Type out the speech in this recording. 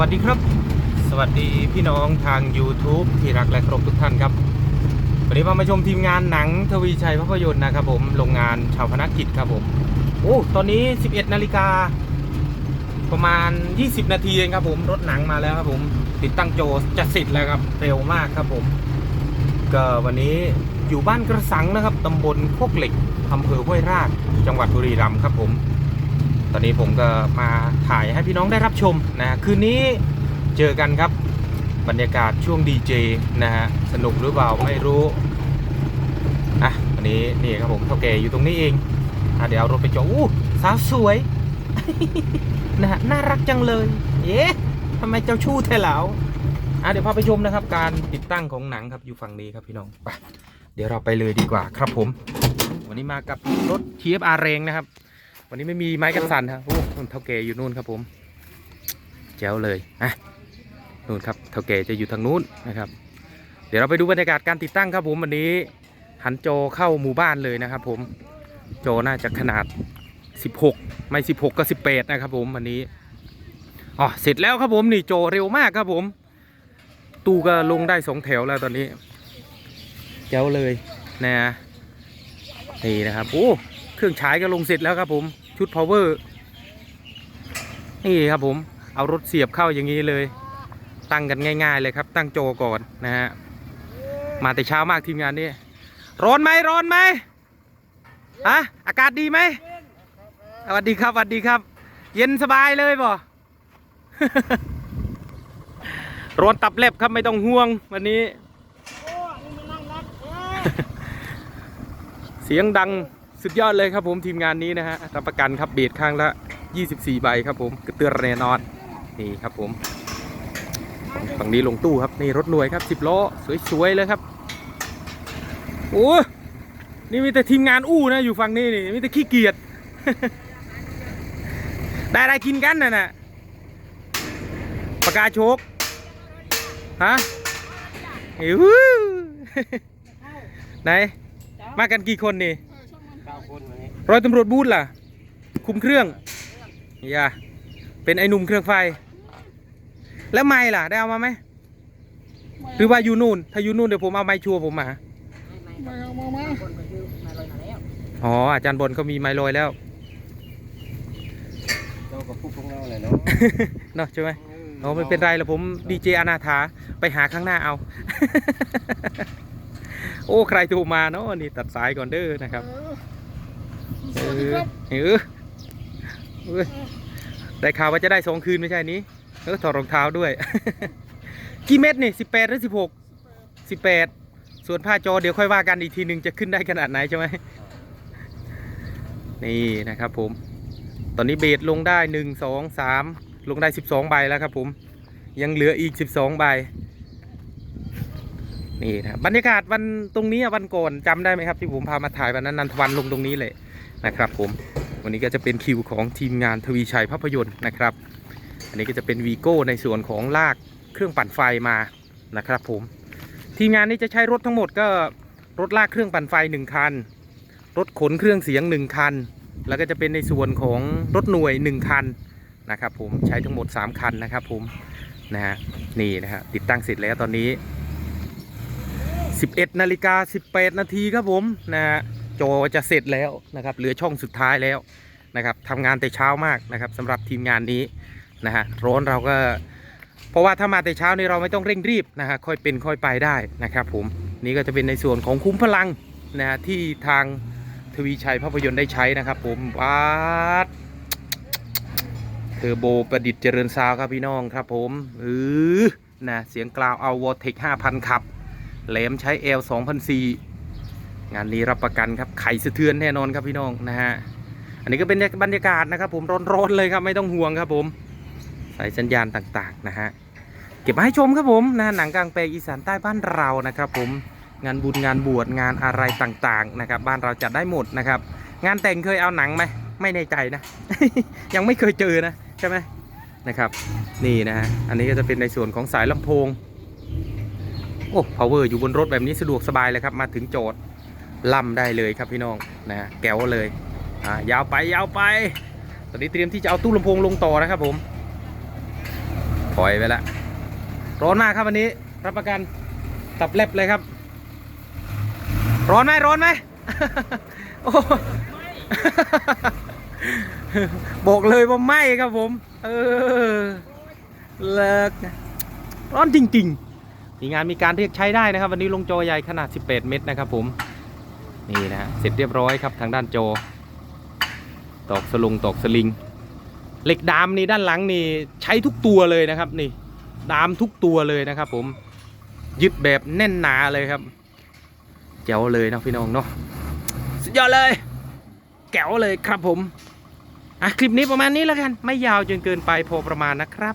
สวัสดีครับ สวัสดีพี่น้องทาง YouTube ที่รักและเคารพทุกท่านครับ วันนี้มามาชมทีมงานหนังทวีชัยภาพยนตร์นะครับผมโรงงานชาวพนักกิจครับผมโอ้ตอนนี้ 11นาฬิกาประมาณ 20 นาทีเองครับผมรถหนังมาแล้วครับผมติดตั้งโจจะเสร็จแล้วครับเร็วมากครับผม ก็วันนี้อยู่บ้านกระสังนะครับตำบลโคกเหล็กอำเภอห้วยราชจังหวัดบุรีรัมย์ครับผม ตอนนี้ผมก็มาถ่ายให้พี่น้องได้รับชมนะคืนนี้เจอกันครับบรรยากาศช่วงดีเจนะฮะสนุกหรือเปล่าไม่รู้อะวันนี้นี่ครับผมเท่าแก่อยู่ตรงนี้เองอะเดี๋ยวเอารถไปจอดอู้สาวสวยนะฮะน่ารักจังเลยเอ๊ะทำไมเจ้าชู้แท้เหลาอะเดี๋ยวพาไปชมนะครับ การติดตั้งของหนังครับอยู่ฝั่งนี้ครับพี่น้องไปเดี๋ยวเราไปเลยดีกว่าครับผม วันนี้มากับรถ TFR แรงนะครับ วันนี้ไม่มีไม้กันสั่นครับโอ้เท่าแก่อยู่นู่นครับผมแจ๋วเลยอะนู่นครับเท่าแก่จะอยู่ทางนู้นนะครับ เดี๋ยวเราไปดูบรรยากาศการติดตั้งครับผมวันนี้หันโจเข้าหมู่บ้านเลยนะครับ ผมโจน่าจะขนาด 16 ไม่ 16 ก็ 18 นะครับผมวันนี้อ๋อเสร็จแล้วครับผมนี่โจเร็วมากครับผม ตู้ก็ลงได้สองแถวแล้วตอนนี้แจ๋วเลยนะนี่นะครับโอ้ เครื่องฉายก็ลงเสร็จแล้วครับผมชุด power นี่ครับผมเอารถเสียบเข้าอย่างนี้เลย ตั้งกันง่าย ๆ เลยครับ ตั้งโจก่อนนะฮะมาแต่เช้ามากทีมงานนี้ร้อนไหมร้อนไหมฮะอากาศดีไหมสวัสดีครับสวัสดีครับ เย็นสบายเลยบ่ร้อนตับเล็บครับไม่ต้องห่วงวันนี้ เสียงดัง สุดยอดเลยครับผมทีมงานนี้นะฮะรับประกันครับเบสข้างละ 24 ใบครับผมกระเตือนแน่นอนนี่ครับผมฝั่งนี้ลงตู้ครับนี่รถหน่วยครับ 10ล้อสวยๆเลยครับโอ้นี่มีแต่ทีมงานอู้นะอยู่ฝั่งนี้นี่มีแต่ขี้เกียจได้อะไรกินกันน่ะน่ะปากกาโชกฮะอิวไหนมากันกี่คนนี่ ร้อยตำรวจบูธล่ะ คุมเครื่องอย่าเป็นไอ้หนุ่มเครื่องไฟ แล้วไม้ล่ะ ได้เอามาไหมหรือว่าอยู่นู่น ถ้าอยู่นู่นเดี๋ยวผมเอาไม้ชัวร์ผมมามาเอามามาคนไปดูมาลอยมาแล้วอ๋อ อาจารย์บอลเขามีไม้ลอยแล้ว เรากับพวกของเราเลยเนาะเนาะใช่ไหมอ๋อไม่เป็นไรหรอกผมดีเจอนาถาไปหาข้างหน้าเอา โอ้ ใครโทรมาเนาะนี่ตัดสายก่อนเด้อนะครับสวัส เออเออได้ข่าวว่าจะได้สองคืนไม่ใช่นี้เออถอดรองเท้าด้วย กี่เม็ดนี่สิบแปดหรือสิบหกสิบแปดส่วนผ้าจอเดี๋ยวค่อยว่ากันอีกทีหนึ่งจะขึ้นได้ขนาดไหนใช่ไหมนี่นะครับผม ตอนนี้เบสลงได้หนึ่งสองสามลงได้สิบสองใบแล้วครับผม ยังเหลืออีกสิบสองใบนี่นะบรรยากาศวันตรงนี้วันก่อนจำได้ไหมครับ ที่ผมพามาถ่ายวันนั้นนันทวันลงตรงนี้เลย นะครับผมวันนี้ก็จะเป็นคิวของทีมงานทวีชัยภาพยนตร์นะครับ อันนี้ก็จะเป็นวีโก้ในส่วนของลากเครื่องปั่นไฟมานะครับผมทีมงานนี้จะใช้รถทั้งหมดก็รถลากเครื่องปั่นไฟ1คัน รถขนเครื่องเสียง1คัน แล้วก็จะเป็นในส่วนของรถหน่วย1คันนะครับผมใช้ทั้งหมด 3 คันนะครับผมนะฮะนี่นะฮะติดตั้งเสร็จแล้วตอนนี้ 11นาฬิกา18นาทีครับผมนะฮะ จอจะเสร็จแล้วนะครับเหลือช่องสุดท้ายแล้วนะครับทำงานแต่เช้ามากนะครับสำหรับทีมงานนี้นะฮะร้อนเราก็ เพราะว่าถ้ามาแต่เช้านี่เราไม่ต้องเร่งรีบนะฮะค่อยเป็นค่อยไปได้นะครับผมนี่ก็จะเป็นในส่วนของคุ้มพลังนะฮะที่ทางทวีชัยภาพยนตร์ได้ใช้นะครับผมวัดเทอร์โบประดิษฐ์เจริญซาวครับพี่น้องครับผมเออนะเสียงกล่าวเอาวอเทค5,000ขับแหลมใช้ L 2004 งานนี้รับประกันครับไข่สะเทือนแน่นอนครับพี่น้องนะฮะอันนี้ก็เป็นบรรยากาศนะครับผมร้อนๆเลยครับไม่ต้องห่วงครับผมสายสัญญาณต่างๆนะฮะเก็บมาให้ชมครับผมนะหนังกลางแปลงอีสานใต้บ้านเรานะครับผมงานบุญงานบวชงานอะไรต่างๆนะครับบ้านเราจัดได้หมดนะครับงานแต่งเคยเอาหนังไหมไม่ในใจนะ ยังไม่เคยเจอนะใช่ไหมนะครับนี่นะฮะอันนี้ก็จะเป็นในส่วนของสายลำโพงโอ้ power อยู่บนรถแบบนี้สะดวกสบายเลยครับมาถึงโจทย์ ล่ำได้เลยครับพี่น้องนะแก้วเลยอ่ายาวไปยาวไป ตอนนี้เตรียมที่จะเอาตู้ลำโพงลงต่อนะครับผมปล่อยไปแล้วร้อนมากครับวันนี้ รับประกันตับเล็บเลยครับ ร้อนไหมร้อนไหมโอ้บอกเลยว่าไหมครับผม เออเลิกร้อนจริง ๆ มีงานมีการเรียกใช้ได้นะครับ วันนี้ลงจอใหญ่ขนาด 18 เมตรนะครับผม นี่นะฮะเสร็จเรียบร้อยครับทางด้านจอตอกสลุงตอกสลิง เหล็กดามนี่ด้านหลังนี่ใช้ทุกตัวเลยนะครับนี่ดามทุกตัวเลยนะครับผมยึดแบบแน่นหนาเลยครับแจ๋วเลยนะพี่น้องเนาะสุดยอดเลย แก๋วเลยครับผมอะคลิปนี้ประมาณนี้แล้วกัน ไม่ยาวจนเกินไปพอประมาณนะครับ